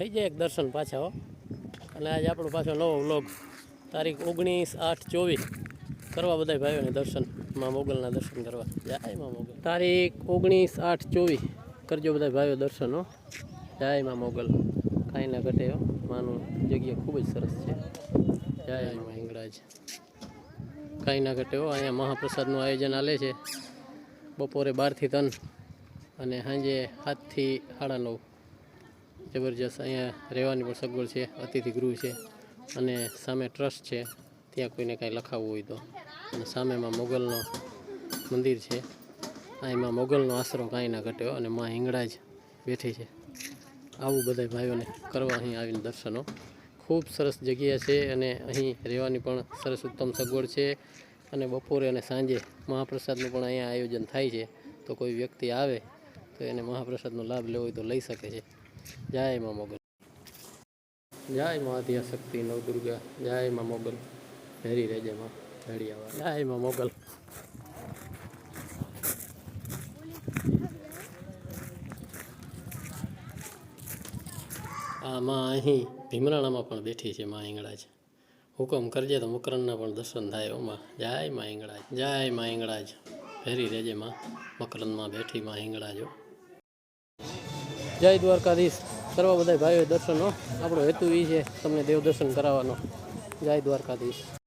થઈ જાય એક દર્શન પાછા, હો. અને આજે આપણો પાછો નવો વ્લોગ. તારીખ ઓગણીસ આઠ ચોવીસ. કરવા બધા ભાઈઓને દર્શન. માં મોગલના દર્શન કરવા. જય માં મોગલ. તારીખ ઓગણીસ આઠ ચોવીસ. કરજો બધા ભાઈઓ દર્શન, હો. જય માં મોગલ. કાંઈ ના ઘટે માનું જગ્યા ખૂબ જ સરસ છે. જય માં હિંગળાજ. કાંઈ ના ઘટે અહીંયા મહાપ્રસાદનું આયોજન આલે છે. બપોરે બારથી ત્રણ અને સાંજે સાતથી સાડા નવ. જબરજસ્ત અહીંયા રહેવાની પણ સગવડ છે, અતિથિ ગૃહ છે અને સામે ટ્રસ્ટ છે, ત્યાં કોઈને કાંઈ લખાવવું હોય તો. અને સામેમાં મોગલનો મંદિર છે. અહીંમાં મોગલનો આશરો કાંઈ ના ઘટ્યો અને માં હિંગળા જ બેઠી છે. આવું બધા ભાઈઓને કરવા અહીં આવીને દર્શનો. ખૂબ સરસ જગ્યા છે અને અહીં રહેવાની પણ સરસ ઉત્તમ સગવડ છે. અને બપોરે અને સાંજે મહાપ્રસાદનું પણ અહીંયા આયોજન થાય છે. તો કોઈ વ્યક્તિ આવે તો એને મહાપ્રસાદનો લાભ લેવો હોય તો લઈ શકે છે. જય મા મોગલ. જય મા શક્તિ નવદુર્ગા જય મા મોગલ. ભેરી રહેજે માં આવા જય મા મોગલ. આ માં અહીં ભીમરાણામાં પણ બેઠી છે માં છે હુકમ કરજે તો મકરણના પણ દર્શન થાય ઓમાં જય માં હિંગળાજ જય માં હિંગળાજ ભેરી રેજે માં. મકરણમાં બેઠી માં હિંગળાજો જય દ્વારકાધીશ. સર્વ બધા ભાઈઓ દર્શનો આપણો હેતુ એ છે તમને દેવ દર્શન કરાવવાનો. જય દ્વારકાધીશ.